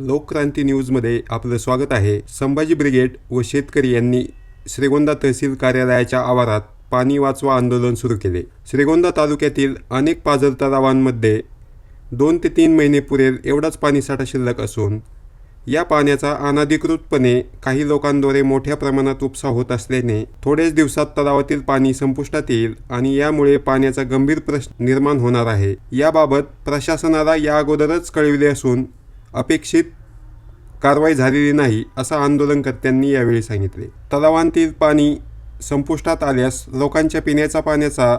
लोकक्रांती न्यूजमध्ये आपलं स्वागत आहे. संभाजी ब्रिगेड व शेतकरी यांनी श्रीगोंदा तहसील कार्यालयाच्या आवारात पाणी वाचवा आंदोलन सुरू केले. श्रीगोंदा तालुक्यातील अनेक पाझर तलावांमध्ये दोन ते तीन महिने पुरेल एवढाच पाणीसाठा शिल्लक असून या पाण्याचा अनधिकृतपणे काही लोकांद्वारे मोठ्या प्रमाणात उपसा होत असल्याने थोड्याच दिवसात तलावातील पाणी संपुष्टात येईल आणि यामुळे पाण्याचा गंभीर प्रश्न निर्माण होणार आहे. याबाबत प्रशासनाला या अगोदरच कळविले असून अपेक्षित कारवाई झालेली नाही असं आंदोलनकर्त्यांनी यावेळी सांगितले. तलावांतील पाणी संपुष्टात आल्यास लोकांच्या पिण्याच्या पाण्याचा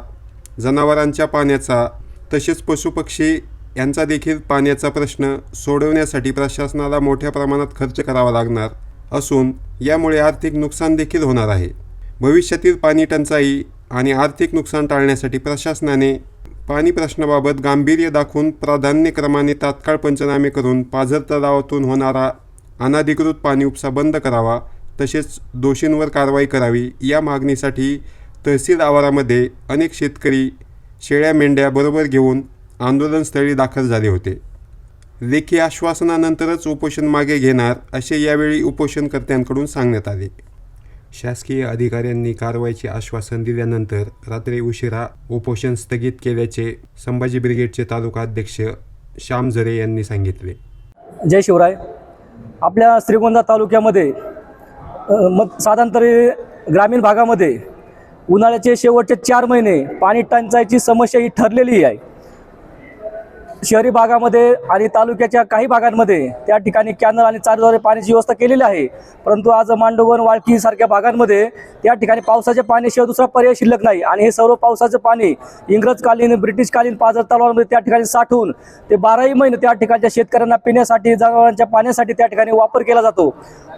जनावरांच्या पाण्याचा तसेच पशुपक्षी यांचा देखील पाण्याचा प्रश्न सोडवण्यासाठी प्रशासनाला मोठ्या प्रमाणात खर्च करावा लागणार असून यामुळे आर्थिक नुकसान देखील होणार आहे. भविष्यातील पाणी टंचाई आणि आर्थिक नुकसान टाळण्यासाठी प्रशासनाने पाणी प्रश्नाबाबत गांभीर्य दाखवून प्राधान्यक्रमाने तात्काळ पंचनामे करून पाझर तलावातून होणारा अनाधिकृत पाणी उपसा बंद करावा तसेच दोषींवर कारवाई करावी या मागणीसाठी तहसील आवारामध्ये अनेक शेतकरी शेळ्या मेंढ्या बरोबर घेऊन आंदोलनस्थळी दाखल झाले होते. लेखी आश्वासनानंतरच उपोषण मागे घेणार असे यावेळी उपोषणकर्त्यांकडून सांगण्यात आले. शासकीय अधिकाऱ्यांनी कारवाईचे आश्वासन दिल्यानंतर रात्री उशिरा उपोषण स्थगित केल्याचे संभाजी ब्रिगेडचे तालुका अध्यक्ष श्याम झरे यांनी सांगितले. जय शिवराय. आपल्या श्रीगोंदा तालुक्यामध्ये मग साधारणतरी ग्रामीण भागामध्ये उन्हाळ्याचे शेवटचे चार महिने पाणी टंचाईची समस्या ही ठरलेली आहे. शहरी भागामध्ये आणि तालुक्याच्या काही भागांमध्ये त्या ठिकाणी कॅनल आणि चारद्वारे पाण्याची व्यवस्था केलेली आहे. परंतु आज मांडवण वाळकी सारख्या भागांमध्ये त्या ठिकाणी पावसाच्या पाण्याशिवाय दुसरा पर्याय शिल्लक नाही. आणि हे सर्व पावसाचं पाणी इंग्रजकालीन ब्रिटिशकालीन पाझर तलावांमध्ये त्या ठिकाणी साठवून ते बाराही महिने त्या ठिकाणच्या शेतकऱ्यांना पिण्यासाठी जनावरांच्या पाण्यासाठी त्या ठिकाणी वापर केला जातो.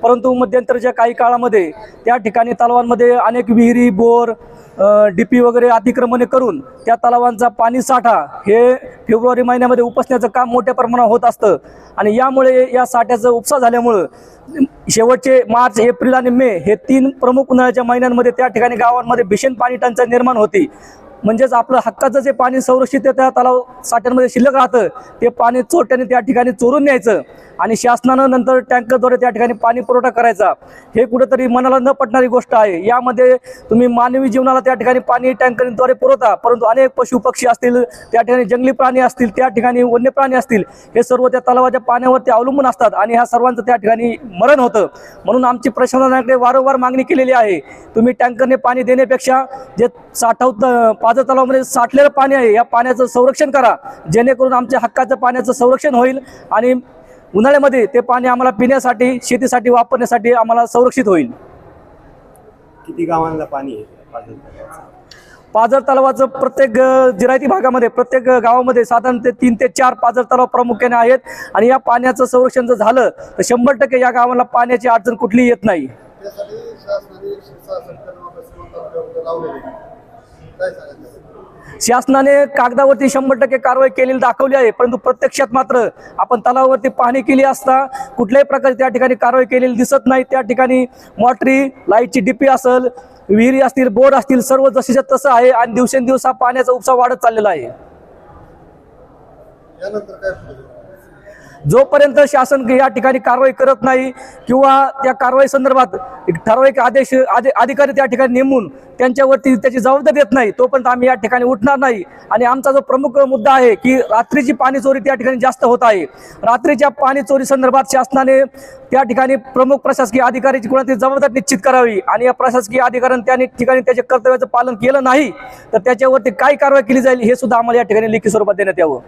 परंतु मध्यंतरच्या काही काळामध्ये त्या ठिकाणी तलावांमध्ये अनेक विहिरी बोर डी पी वगैरे अतिक्रमणे करून त्या तलावांचा पाणी साठा हे फेब्रुवारी महिन्यामध्ये उपसण्याचं काम मोठ्या प्रमाणात होत असतं. आणि यामुळे या साठ्याचं उपसा झाल्यामुळं शेवटचे मार्च एप्रिल आणि मे हे तीन प्रमुख उन्हाळ्याच्या महिन्यांमध्ये त्या ठिकाणी गावांमध्ये भीषण पाणी टंचाई निर्माण होती. म्हणजेच आपलं हक्काचं जे पाणी संरक्षित त्या तलाव साठ्यांमध्ये शिल्लक राहतं ते पाणी चोरट्याने त्या ठिकाणी चोरून न्यायचं आणि शासनानं नंतर टँकरद्वारे त्या ठिकाणी पाणी पुरवठा करायचा. हे कुठेतरी मनाला न पटणारी गोष्ट आहे. यामध्ये तुम्ही मानवी जीवनाला त्या ठिकाणी पाणी टँकरद्वारे पुरवता परंतु अनेक पशु पक्षी असतील त्या ठिकाणी जंगली प्राणी असतील त्या ठिकाणी वन्य प्राणी असतील हे सर्व त्या तलावाच्या पाण्यावरती अवलंबून असतात आणि ह्या सर्वांचं त्या ठिकाणी मरण होतं. म्हणून आमची प्रशासनाकडे वारंवार मागणी केलेली आहे. तुम्ही टँकरने पाणी देण्यापेक्षा जे साठवत पाझर तलावामध्ये साठलेलं पाणी आहे. या पाण्याचं संरक्षण करा. जेणेकरून आमच्या हक्काचं पाण्याचं संरक्षण होईल आणि उन्हाळ्यामध्ये ते पाणी आम्हाला पिण्यासाठी शेतीसाठी वापरण्यासाठी आम्हाला संरक्षित होईल. किती गावांना पाणी आहे? पाझर तलावाचं? पाझर तलावाचं प्रत्येक अ, जिरायती भागामध्ये प्रत्येक अ, गावामध्ये साधारण ते तीन ते चार पाझर तलाव प्रामुख्याने आहेत. आणि या पाण्याचं संरक्षण जर झालं तर शंभर टक्के या गावाला पाण्याची अडचण कुठलीही येत नाही. त्यासाठी शासनाने लावलेले शासनाने कागदावरती शंभर टक्के कारवाई केलेली दाखवली आहे परंतु प्रत्यक्षात मात्र आपण तलावावरती पाहणी केली असता कुठल्याही प्रकारे त्या ठिकाणी कारवाई केलेली दिसत नाही. त्या ठिकाणी मॉटरी लाईटची डीपी असेल विहिरी असतील बोर्ड असतील सर्व जशीच्या तसं आहे आणि दिवसेंदिवस हा पाण्याचा उपसा वाढत चाललेला आहे. काय जोपर्यंत शासन या ठिकाणी कारवाई करत नाही किंवा त्या कारवाई संदर्भात एक ठराविक आदेश आदे अधिकारी त्या ठिकाणी नेमून त्यांच्यावरती त्याची जबाबदारी देत नाही तोपर्यंत आम्ही या ठिकाणी उठणार नाही. आणि आमचा जो प्रमुख मुद्दा आहे की रात्रीची पाणी चोरी त्या ठिकाणी जास्त होत आहे. रात्रीच्या पाणी चोरी संदर्भात शासनाने त्या ठिकाणी प्रमुख प्रशासकीय अधिकाऱ्याची कोणाची जबाबदारी निश्चित करावी. आणि या प्रशासकीय अधिकाऱ्यांनी त्या ठिकाणी त्याच्या कर्तव्याचं पालन केलं नाही तर त्याच्यावरती काय कारवाई केली जाईल हे सुद्धा आम्हाला या ठिकाणी लेखी स्वरूपात देण्यात यावं.